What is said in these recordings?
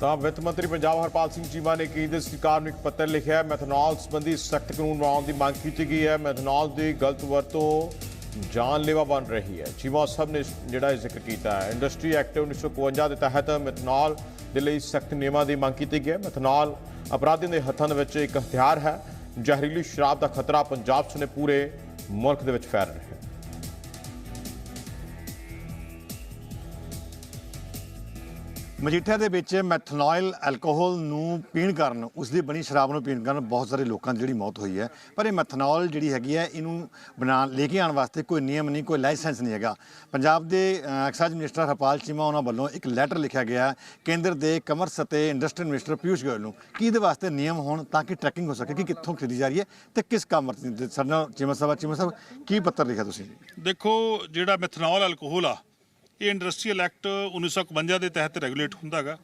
ਤਾਂ ਵਿੱਤ ਮੰਤਰੀ ਪੰਜਾਬ ਹਰਪਾਲ ਸਿੰਘ ਚੀਮਾ ਨੇ ਕੇਂਦਰ ਸਰਕਾਰ ਨੂੰ ਇੱਕ ਪੱਤਰ ਲਿਖਿਆ ਹੈ। ਮੈਥਨੋਲ ਸੰਬੰਧੀ ਸਖਤ ਕਾਨੂੰਨ ਬਣਾਉਣ ਦੀ ਮੰਗ ਕੀਤੀ ਗਈ ਹੈ। ਮੈਥਨੋਲ ਦੀ ਗਲਤ ਵਰਤੋਂ ਜਾਨਲੇਵਾ ਬਣ ਰਹੀ ਹੈ। ਚੀਮਾ ਸਾਹਿਬ ਨੇ ਜਿਹੜਾ ਇਹ ਜ਼ਿਕਰ ਕੀਤਾ ਹੈ। ਇੰਡਸਟਰੀ ਐਕਟ 1951 ਦੇ ਤਹਿਤ ਮੈਥਨੋਲ ਦੇ ਲਈ ਸਖਤ ਨਿਯਮਾਂ ਦੀ ਮੰਗ ਕੀਤੀ ਗਈ ਹੈ। ਮੈਥਨੋਲ ਅਪਰਾਧੀਆਂ ਦੇ ਹੱਥਾਂ ਦੇ ਵਿੱਚ ਇੱਕ ਹਥਿਆਰ ਹੈ। ਜ਼ਹਿਰੀਲੀ ਸ਼ਰਾਬ ਦਾ ਖਤਰਾ ਪੰਜਾਬ ਸਣੇ ਪੂਰੇ ਮੁਲਕ ਦੇ ਵਿੱਚ ਫੈਲ ਰਿਹਾ ਹੈ। ਮਜੀਠਾ ਦੇ ਵਿੱਚ ਮੈਥਨੋਇਲ ਐਲਕੋਹਲ ਨੂੰ ਪੀਣ ਕਾਰਨ ਉਸ ਦੀ ਬਣੀ ਸ਼ਰਾਬ ਨੂੰ ਪੀਣ ਕਾਰਨ ਬਹੁਤ ਸਾਰੇ ਲੋਕਾਂ ਦੀ ਜਿਹੜੀ ਮੌਤ ਹੋਈ ਹੈ। ਪਰ ਇਹ ਮੈਥਨੋਲ ਜਿਹੜੀ ਹੈਗੀ ਹੈ, ਇਹਨੂੰ ਬਣਾ, ਲੈ ਕੇ ਆਉਣ ਵਾਸਤੇ ਕੋਈ ਨਿਯਮ ਨਹੀਂ, ਕੋਈ ਲਾਇਸੈਂਸ ਨਹੀਂ ਹੈਗਾ। ਪੰਜਾਬ ਦੇ ਐਕਸਾਈਜ਼ ਮਿਨਿਸਟਰ ਹਰਪਾਲ ਚੀਮਾ ਉਹਨਾਂ ਵੱਲੋਂ ਇੱਕ ਲੈਟਰ ਲਿਖਿਆ ਗਿਆ ਕੇਂਦਰ ਦੇ ਕਮਰਸ ਅਤੇ ਇੰਡਸਟਰੀ ਮਿਨਿਸਟਰ ਪਿਊਸ਼ ਗੋਇਲ ਨੂੰ। ਕਿ ਇਹਦੇ ਵਾਸਤੇ ਨਿਯਮ ਹੋਣ ਤਾਂ ਕਿ ਟਰੈਕਿੰਗ ਹੋ ਸਕੇ ਕਿ ਕਿੱਥੋਂ ਖਰੀਦੀ ਜਾ ਰਹੀ ਹੈ ਤੇ ਕਿਸ ਕੰਮ ਵਰਤੀ ਨਾਲ ਚੀਮਾ ਸਾਹਿਬ ਚੀਮਾ ਸਾਹਿਬ, ਕੀ ਪੱਤਰ ਲਿਖਿਆ ਤੁਸੀਂ? ਦੇਖੋ, ਜਿਹੜਾ ਮੈਥਨੋਲ ਐਲਕੋਹਲ ਆ ਇਹ ਇੰਡਸਟਰੀਅਲ ਐਕਟ 1951 ਦੇ ਤਹਿਤ ਰੈਗੂਲੇਟ ਹੁੰਦਾ ਹੈਗਾ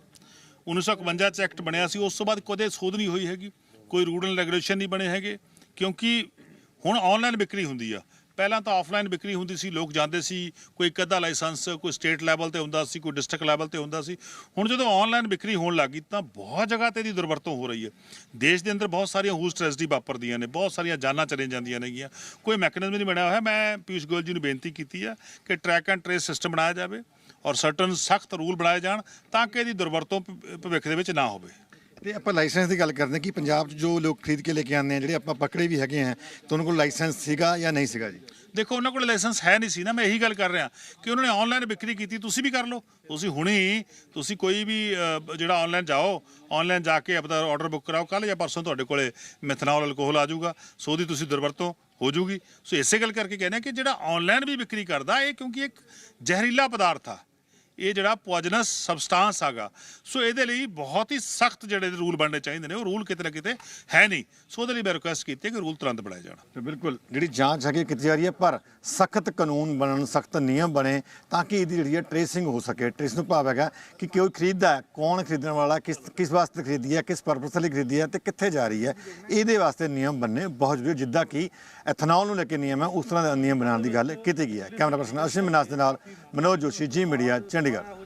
1951 ਚ ਐਕਟ ਬਣਿਆ ਸੀ, ਉਸ ਤੋਂ ਬਾਅਦ ਕਦੇ ਸੋਧ ਨਹੀਂ ਹੋਈ ਹੈਗੀ। ਕੋਈ ਰੂਲ ਐਂਡ ਰੈਗੂਲੇਸ਼ਨ ਨਹੀਂ ਬਣੇ ਹੈਗੇ, ਕਿਉਂਕਿ ਹੁਣ ਆਨਲਾਈਨ ਵਿਕਰੀ ਹੁੰਦੀ ਆ। ਪਹਿਲਾਂ ਤਾਂ ਆਫਲਾਈਨ ਵਿਕਰੀ ਹੁੰਦੀ ਸੀ, ਲੋਕ ਜਾਂਦੇ ਸੀ, ਕੋਈ ਇੱਕ ਅੱਧਾ ਲਾਇਸੈਂਸ ਕੋਈ ਸਟੇਟ ਲੈਵਲ ਤੇ ਹੁੰਦਾ ਸੀ, ਕੋਈ ਡਿਸਟ੍ਰਿਕਟ ਲੈਵਲ ਤੇ ਹੁੰਦਾ ਸੀ। ਹੁਣ ਜਦੋਂ ਆਨਲਾਈਨ ਵਿਕਰੀ ਹੋਣ ਲੱਗੀ ਤਾਂ ਬਹੁਤ ਜਗ੍ਹਾ ਤੇ ਇਹਦੀ ਦੁਰਵਰਤੋਂ ਹੋ ਰਹੀ ਹੈ। ਦੇਸ਼ ਦੇ ਅੰਦਰ ਬਹੁਤ ਸਾਰੀਆਂ ਹੂਸ ਟ੍ਰੈਜਡੀ ਵਾਪਰਦੀਆਂ ਨੇ, ਬਹੁਤ ਸਾਰੀਆਂ ਜਾਨਾਂ ਚਲੇ ਜਾਂਦੀਆਂ ਨੇਗੀਆਂ। ਕੋਈ ਮੈਕੈਨਿਜ਼ਮ ਨਹੀਂ ਬਣਿਆ ਹੋਇਆ। ਮੈਂ ਪਿਊਸ਼ ਗੋਇਲ ਜੀ ਨੂੰ ਬੇਨਤੀ ਕੀਤੀ ਹੈ ਕਿ ਟਰੈਕ ਐਂਡ ਟ੍ਰੇਸ ਸਿਸਟਮ ਬਣਾਇਆ ਜਾਵੇ ਔਰ ਸਰਟਨ ਸਖਤ ਰੂਲ ਬਣਾਏ ਜਾਣ ਤਾਂ ਕਿ ਇਹਦੀ ਦੁਰਵਰਤੋਂ ਭ- ਭਵਿੱਖ ਦੇ ਵਿੱਚ ਨਾ ਹੋਵੇ। ਤੇ ਆਪਾਂ ਲਾਇਸੈਂਸ ਦੀ ਗੱਲ ਕਰਦੇ ਹਾਂ ਕਿ ਪੰਜਾਬ 'ਚ ਜੋ ਲੋਕ ਖਰੀਦ ਕੇ ਲੈ ਕੇ ਆਉਂਦੇ ਆ, ਜਿਹੜੇ ਆਪਾਂ ਪਕੜੇ ਵੀ ਹੈਗੇ ਆ, ਤਾਂ ਉਹਨਾਂ ਕੋਲ ਲਾਇਸੈਂਸ ਸੀਗਾ ਜਾਂ ਨਹੀਂ ਸੀਗਾ ਜੀ? ਦੇਖੋ, ਉਹਨਾਂ ਕੋਲ ਲਾਇਸੈਂਸ ਹੈ ਨਹੀਂ ਸੀ ਨਾ, ਮੈਂ ਇਹੀ ਗੱਲ ਕਰ ਰਿਹਾ ਕਿ ਉਹਨਾਂ ਨੇ ਆਨਲਾਈਨ ਵਿਕਰੀ ਕੀਤੀ, ਤੁਸੀਂ ਵੀ ਕਰ ਲਓ। ਤੁਸੀਂ ਹੁਣੇ, ਤੁਸੀਂ ਕੋਈ ਵੀ ਜਿਹੜਾ ਆਨਲਾਈਨ ਜਾਓ ਆਨਲਾਈਨ ਜਾ ਕੇ ਆਪਦਾ ਆਰਡਰ ਬੁੱਕ ਕਰਾਓ ਕੱਲ ਜਾਂ ਪਰਸੋਂ ਤੁਹਾਡੇ ਕੋਲੇ ਮੈਥਨੋਲ ਅਲਕੋਹਲ ਆ ਜਾਊਗਾ, ਸੋ ਉਹਦੀ ਤੁਸੀਂ ਦੁਰਵਰਤੋਂ ਹੋ ਜਾਊਗੀ। ਸੋ ਇਸੇ ਗੱਲ ਕਰਕੇ ਕਹਿੰਦੇ ਆ ਕਿ ਜਿਹੜਾ ਆਨਲਾਈਨ ਵੀ ਵਿਕਰੀ ਕਰਦਾ, ਇਹ ਕਿਉਂਕਿ ਇੱਕ ਜ਼ਹਿਰੀਲਾ ਪਦਾਰਥ ਆ। ਇਹ ਜਿਹੜਾ ਪੋਇਜ਼ਨਸ ਸਬਸਟੈਂਸ ਆਗਾ ਸੋ ਇਹਦੇ ਲਈ ਬਹੁਤ ਹੀ ਸਖਤ ਜਿਹੜੇ ਰੂਲ ਬਣਨੇ ਚਾਹੀਦੇ ਨੇ, ਉਹ ਰੂਲ ਕਿਤੇ ਨਾ ਕਿਤੇ ਹੈ ਨਹੀਂ। ਸੋ ਉਹਦੇ ਲਈ ਮੈਂ ਰਿਕੁਐਸਟ ਕੀਤੀ ਕਿ ਰੂਲ ਤੁਰੰਤ ਬਣਾਏ ਜਾਣ। ਤੇ ਬਿਲਕੁਲ, ਜਿਹੜੀ ਜਾਂਚ ਹੈਗੀ ਕੀਤੀ ਜਾ ਰਹੀ ਹੈ, ਪਰ ਸਖਤ ਕਾਨੂੰਨ ਬਣਨ, ਸਖਤ ਨਿਯਮ ਬਣੇ ਤਾਂ ਕਿ ਇਹਦੀ ਜਿਹੜੀ ਹੈ ਟ੍ਰੇਸਿੰਗ ਹੋ ਸਕੇ। ਟ੍ਰੇਸ ਨੂੰ ਭਾਵ ਹੈਗਾ ਕਿ ਕੋਈ ਖਰੀਦਦਾ ਕੌਣ ਖਰੀਦਣ ਵਾਲਾ, ਕਿਸ ਕਿਸ ਵਾਸਤੇ ਖਰੀਦੀ ਹੈ, ਕਿਸ ਪਰਪਸ ਲਈ ਖਰੀਦੀ ਹੈ ਤੇ ਕਿੱਥੇ ਜਾ ਰਹੀ ਹੈ, ਇਹਦੇ ਵਾਸਤੇ ਨਿਯਮ ਬਣਨੇ ਬਹੁਤ ਜ਼ਰੂਰੀ ਜਿੱਦਾਂ ਕਿ ਐਥਨੋਲ ਨੂੰ ਲੈ ਕੇ ਨਿਯਮ ਹੈ, ਉਸ ਤਰ੍ਹਾਂ ਦਾ ਨਿਯਮ ਬਣਾਉਣ ਦੀ ਗੱਲ ਕੀਤੀ ਗਈ ਹੈ। ਕੈਮਰਾ ਪਰਸਨ ਅਸ਼ਿਮ ਮਨਾਸ ਦੇ ਨਾਲ, ਮਨੋਜ ਜੋਸ਼ੀ ਜੀ ਮੀਡੀਆ ਚੰਡੀਗੜ੍ਹ। గారు